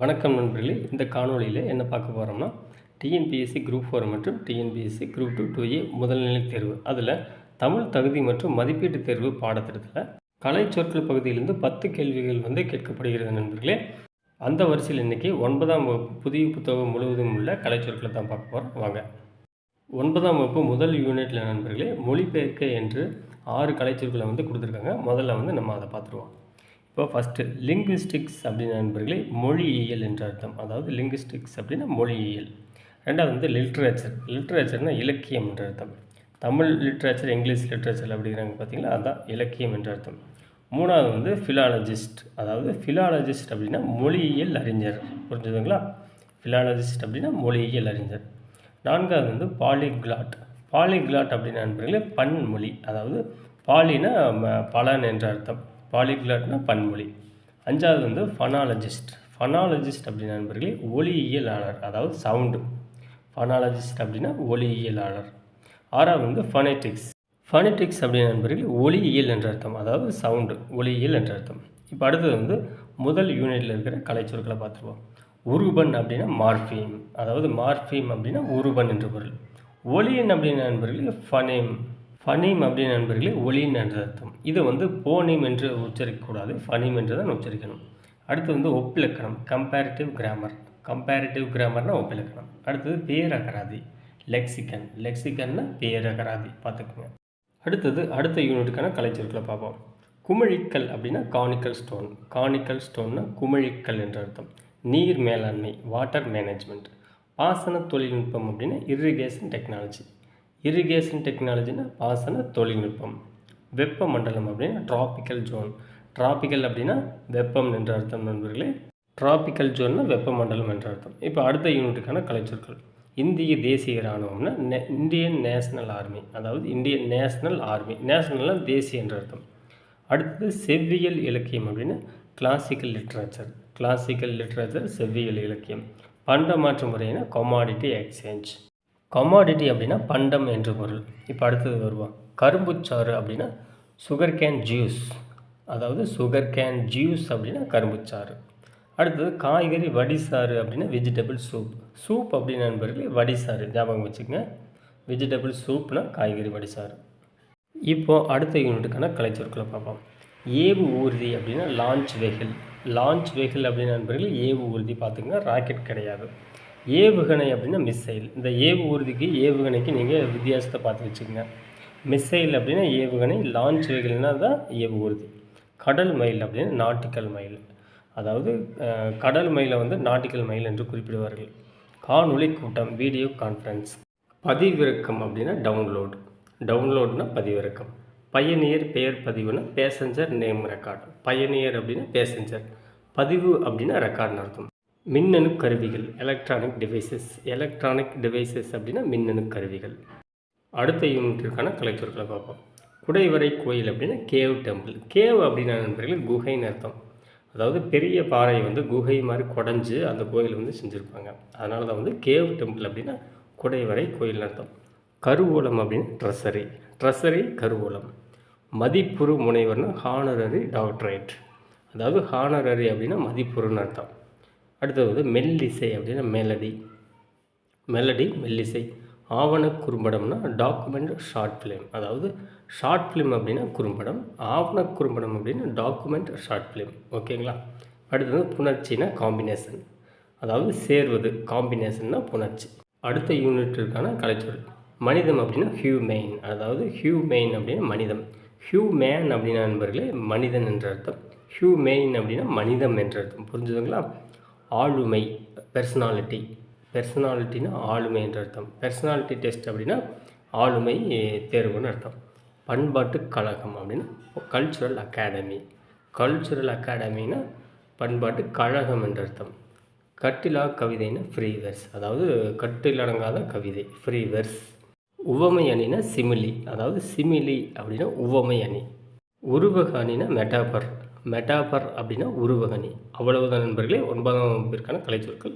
வணக்கம் நண்பர்களே இந்த காணொளியில் என்ன பார்க்க போகிறோம்னா டிஎன்பிஎஸ்சி குரூப் ஃபோர் மற்றும் TNPSC group two two A முதல்நிலை தேர்வு. அதில் தமிழ் தகுதி மற்றும் மதிப்பீட்டு தேர்வு பாடத்திட்டத்தில் கலை சொற்கள் பகுதியிலிருந்து பத்து கேள்விகள் வந்து கேட்கப்படுகிறது நண்பர்களே. அந்த வரிசையில் இன்றைக்கி ஒன்பதாம் வகுப்பு புதிய புத்தகம் முழுவதும் உள்ள கலைச்சொற்களை தான் பார்க்க போகிறோம் வாங்க. ஒன்பதாம் வகுப்பு முதல் யூனிட்டில் நண்பர்களே மொழிபெயர்க்க என்று ஆறு கலைச்சொற்களை வந்து கொடுத்துருக்காங்க. முதல்ல வந்து நம்ம அதை பார்த்துருவோம். இப்போ ஃபஸ்ட்டு லிங்குவிஸ்டிக்ஸ் அப்படின்னு நண்பர்களே மொழியியல் என்ற அர்த்தம். அதாவது லிங்குவிஸ்டிக்ஸ் அப்படின்னா மொழியியல். ரெண்டாவது வந்து லிட்ரேச்சர் லிட்ரேச்சர்னால் இலக்கியம் என்ற அர்த்தம். தமிழ் லிட்ரேச்சர் இங்கிலீஷ் லிட்ரேச்சர் அப்படிங்கிறாங்க பார்த்தீங்களா? அதுதான் இலக்கியம் என்ற அர்த்தம். மூணாவது வந்து ஃபிலாலஜிஸ்ட் அதாவது ஃபிலாலஜிஸ்ட் அப்படின்னா மொழியியல் அறிஞர். புரிஞ்சுதுங்களா? ஃபிலாலஜிஸ்ட் அப்படின்னா மொழியியல் அறிஞர். நான்காவது வந்து பாலிகிளாட் பாலிகிளாட் அப்படின்னு நண்பர்களே பன்மொழி. அதாவது பாலினா ம- பலன் என்ற அர்த்தம். பாலிகிளாட்னா பன்மொழி அஞ்சாவது வந்து ஃபனாலஜிஸ்ட் ஃபனாலஜிஸ்ட் அப்படின்னா நண்பர்களே ஒலியியலாளர் அதாவது சவுண்டு ஃபனாலஜிஸ்ட் அப்படின்னா ஒலியியலாளர் ஆறாவது வந்து ஃபனெட்டிக்ஸ் ஃபனெட்டிக்ஸ் அப்படின்னா நண்பர்கள் ஒலியியல் என்ற அர்த்தம் அதாவது சவுண்டு ஒலியியல் என்ற அர்த்தம். இப்போ அடுத்தது வந்து முதல் யூனிட்டில் இருக்கிற கலைச்சொற்களை பார்த்துருவோம். உருபன் அப்படின்னா மார்ஃபீம் அதாவது மார்ஃபீம் அப்படின்னா உருபன் என்று பொருள். ஒலியன் அப்படின்னா நண்பர்கள் ஃபனேம் ஃபனீம் அப்படின்னு நண்பர்களே ஒளின்னு என்ற அர்த்தம். இது வந்து போனீம் என்று உச்சரிக்கக்கூடாது ஃபனீம் என்று தான் உச்சரிக்கணும். அடுத்து வந்து ஒப்பிலக்கணம் கம்பேரிட்டிவ் கிராமர் கம்பேரிட்டிவ் கிராமர்னா ஒப்பிலக்கணம். அடுத்தது பேரகராதி லெக்சிகன் லெக்சிகன்னா பேரகராதி பார்த்துக்கோங்க. அடுத்தது அடுத்த யூனிட்டுக்கான கலைச்சொற்களை பார்ப்போம். குமிழிக்கல் அப்படின்னா கானிக்கல் ஸ்டோன் கானிக்கல் ஸ்டோன்னா குமிழிக்கல் என்ற அர்த்தம். நீர் மேலாண்மை வாட்டர் மேனேஜ்மெண்ட் பாசன தொழில்நுட்பம் அப்படின்னா இரிகேஷன் டெக்னாலஜி இரிகேஷன் டெக்னாலஜினா பாசன தொழில்நுட்பம். வெப்ப மண்டலம் அப்படின்னா டிராபிக்கல் ஜோன் டிராபிக்கல் அப்படின்னா வெப்பம் என்ற அர்த்தம் நண்பர்களே. டிராபிக்கல் ஜோன்னா வெப்பமண்டலம் என்ற அர்த்தம். இப்போ அடுத்த யூனிட்டுக்கான கலைச்சொற்கள். இந்திய தேசிய இராணுவம்னா நே- இந்தியன் நேஷனல் ஆர்மி அதாவது இந்தியன் நேஷனல் ஆர்மி நேஷனல்னால் தேசிய என்ற அர்த்தம். அடுத்தது செவ்வியல் இலக்கியம் அப்படின்னா கிளாசிக்கல் லிட்ரேச்சர் கிளாசிக்கல் லிட்ரேச்சர் செவ்வியல் இலக்கியம். பண்ட மாற்று முறைனா கொமாடிட்டி எக்ஸ்சேஞ்ச் கமாடிட்டி அப்படின்னா பண்டம் என்று பொருள். இப்போ அடுத்தது வருவோம். கரும்புச்சாறு அப்படின்னா சுகர் கேன் ஜூஸ் அதாவது சுகர் கேன் ஜூஸ் அப்படின்னா கரும்புச்சாறு அடுத்தது காய்கறி வடிசாறு அப்படின்னா வெஜிடபிள் சூப் சூப் அப்படின்னு நண்பர்களே வடிசாறு ஞாபகம் வச்சுக்கோங்க. வெஜிடபிள் சூப்னா காய்கறி வடிசாறு இப்போது அடுத்த யூனிட்டுக்கான கலைச்சொற்களை பார்ப்போம். ஏவு ஊர்தி அப்படின்னா லான்ச் வெஹில் லான்ச் வெஹில் அப்படின்னு நண்பர்கள் ஏவு ஊர்தி பார்த்துங்கன்னா ராக்கெட் கிடையாது. ஏவுகணை அப்படின்னா மிசைல் இந்த ஏவு ஊர்திக்கு ஏவுகணைக்கு நீங்கள் வித்தியாசத்தை பார்த்து வச்சுக்கோங்க. மிசைல் அப்படின்னா ஏவுகணை லான்ச் வெஹில்னா தான் ஏவு ஊர்தி. கடல் மயில் அப்படின்னா நாட்டிக்கல் மயில் அதாவது கடல் மயிலை வந்து நாட்டிக்கல் மயில் என்று குறிப்பிடுவார்கள். காணொளி கூட்டம் வீடியோ கான்ஃபரன்ஸ் பதிவிறக்கம் அப்படின்னா டவுன்லோடு டவுன்லோடுனா பதிவிறக்கம். பயணியர் பெயர் பதிவுனா பேசஞ்சர் நேம் ரெக்கார்டு பயணியர் அப்படின்னா பேசஞ்சர் பதிவு அப்படின்னா ரெக்கார்டுன்னு அர்த்தம். மின்னணு கருவிகள் எலக்ட்ரானிக் டிவைசஸ் எலக்ட்ரானிக் டிவைசஸ் அப்படின்னா மின்னணு கருவிகள். அடுத்த யூனிட்டிற்கான கலைச்சொற்களை பார்ப்போம். குடைவரை கோயில் அப்படின்னா கேவ் டெம்பிள் கேவ் அப்படின்னா நண்பர்கள் குகைன்னு அர்த்தம். அதாவது பெரிய பாறை வந்து குகை மாதிரி குடஞ்சி அந்த கோயில் வந்து செஞ்சுருப்பாங்க. அதனால தான் வந்து கேவ் டெம்பிள் அப்படின்னா குடைவரை கோயில்னு அர்த்தம். கருவூலம் அப்படின்னு ட்ரெஸ்ஸரி ட்ரெஸ்ஸரி கருவூலம். மதிப்புறு முனைவர்னா ஹானரரி டாக்டரேட் அதாவது ஹானரரி அப்படின்னா மதிப்புறுன்னு அர்த்தம். அடுத்தது வந்து மெல்லிசை அப்படின்னா மெலடி மெலடி மெல்லிசை. ஆவண குறும்படம்னா டாக்குமெண்ட் ஷார்ட் ஃபிலிம் அதாவது ஷார்ட் ஃபிலிம் அப்படின்னா குறும்படம். ஆவண குறும்படம் அப்படின்னா டாக்குமெண்ட் ஷார்ட் ஃபிலிம் ஓகேங்களா அடுத்தது புணர்ச்சினா காம்பினேஷன் அதாவது சேர்வது காம்பினேஷன்னா புணர்ச்சி. அடுத்த யூனிட்டிற்கான கலைச்சொல். மனிதம் அப்படின்னா ஹியூமெயின் அதாவது ஹியூமெயின் அப்படின்னா மனிதம். ஹியூமேன் அப்படின்னா நண்பர்களே மனிதன் என்ற அர்த்தம். ஹியூமெயின் அப்படின்னா மனிதம் என்ற அர்த்தம். புரிஞ்சுதுங்களா? ஆளுமை பெர்சனாலிட்டி பெர்சனாலிட்டின்னா ஆளுமை என்ற அர்த்தம். பெர்சனாலிட்டி டெஸ்ட் அப்படின்னா ஆளுமை தேர்வுன்னு அர்த்தம். பண்பாட்டு கழகம் அப்படின்னா கல்ச்சுரல் அகாடமி கல்ச்சுரல் அகாடமினா பண்பாட்டு கழகம் என்ற அர்த்தம். கட்டிலா கவிதைனா ஃப்ரீ வெர்ஸ் அதாவது கட்டிலடங்காத கவிதை ஃப்ரீ வெர்ஸ் உவமை அணினா சிமிலி அதாவது சிமிலி அப்படின்னா உவமை அணி. உருவக அணினா மெட்டாபர் மெட்டாபர் அப்படின்னா உருவகனி அவ்வளவுதான் நண்பர்களே ஒன்பதாம் வகுப்பிற்கான கலைச்சொற்கள்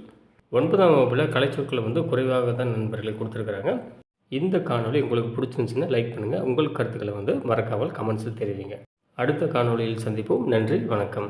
ஒன்பதாம் வகுப்பில் கலைச்சொற்களை வந்து குறைவாக தான் நண்பர்களே கொடுத்துருக்குறாங்க. இந்த காணொளி உங்களுக்கு பிடிச்சிருந்துச்சுன்னா லைக் பண்ணுங்கள் உங்கள் கருத்துக்களை வந்து மறக்காமல் கமெண்ட்ஸில் தெரிவிங்க. அடுத்த காணொளியில் சந்திப்போம். நன்றி வணக்கம்.